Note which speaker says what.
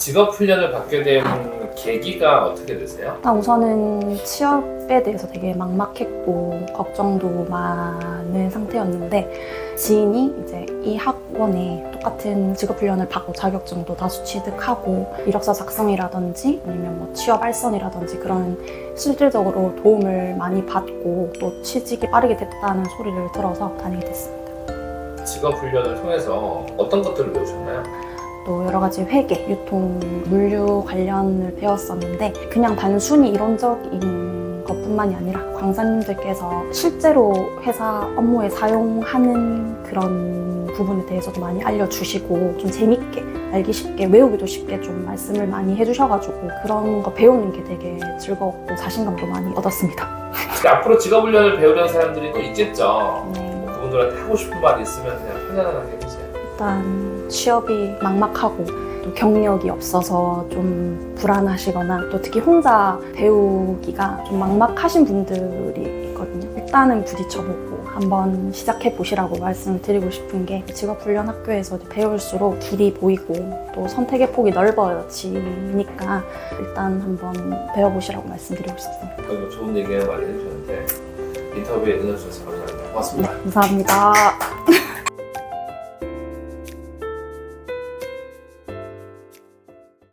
Speaker 1: 직업 훈련을 받게 된 계기가 어떻게 되세요?
Speaker 2: 일단 우선은 취업에 대해서 되게 막막했고 걱정도 많은 상태였는데 지인이 이제 이 학원에 똑같은 직업 훈련을 받고 자격증도 다수 취득하고 이력서 작성이라든지 아니면 뭐 취업 알선이라든지 그런 실질적으로 도움을 많이 받고 또 취직이 빠르게 됐다는 소리를 들어서 다니게 됐습니다.
Speaker 1: 직업 훈련을 통해서 어떤 것들을 배우셨나요?
Speaker 2: 또 여러 가지 회계, 유통, 물류 관련을 배웠었는데 그냥 단순히 이론적인 것뿐만이 아니라 광사님들께서 실제로 회사 업무에 사용하는 그런 부분에 대해서도 많이 알려주시고 좀 재밌게 알기 쉽게 외우기도 쉽게 좀 말씀을 많이 해주셔가지고 그런 거 배우는 게 되게 즐거웠고 자신감도 많이 얻었습니다.
Speaker 1: 앞으로 직업 훈련을 배우려는 사람들이 또 있겠죠.
Speaker 2: 네.
Speaker 1: 그분들한테 하고 싶은 말이 있으면 그냥 편안하게 해주세요.
Speaker 2: 일단 취업이 막막하고 또 경력이 없어서 좀 불안하시거나 또 특히 혼자 배우기가 좀 막막하신 분들이 있거든요. 일단은 부딪혀보고 한번 시작해 보시라고 말씀드리고 싶은 게 직업훈련 학교에서 배울수록 길이 보이고 또 선택의 폭이 넓어지니까 일단 한번 배워보시라고 말씀드리고 싶습니다.
Speaker 1: 좋은 얘기 많이 해주셨는데 인터뷰에 응해주셔서 감사합니다. 고맙습니다.
Speaker 2: 네, 감사합니다.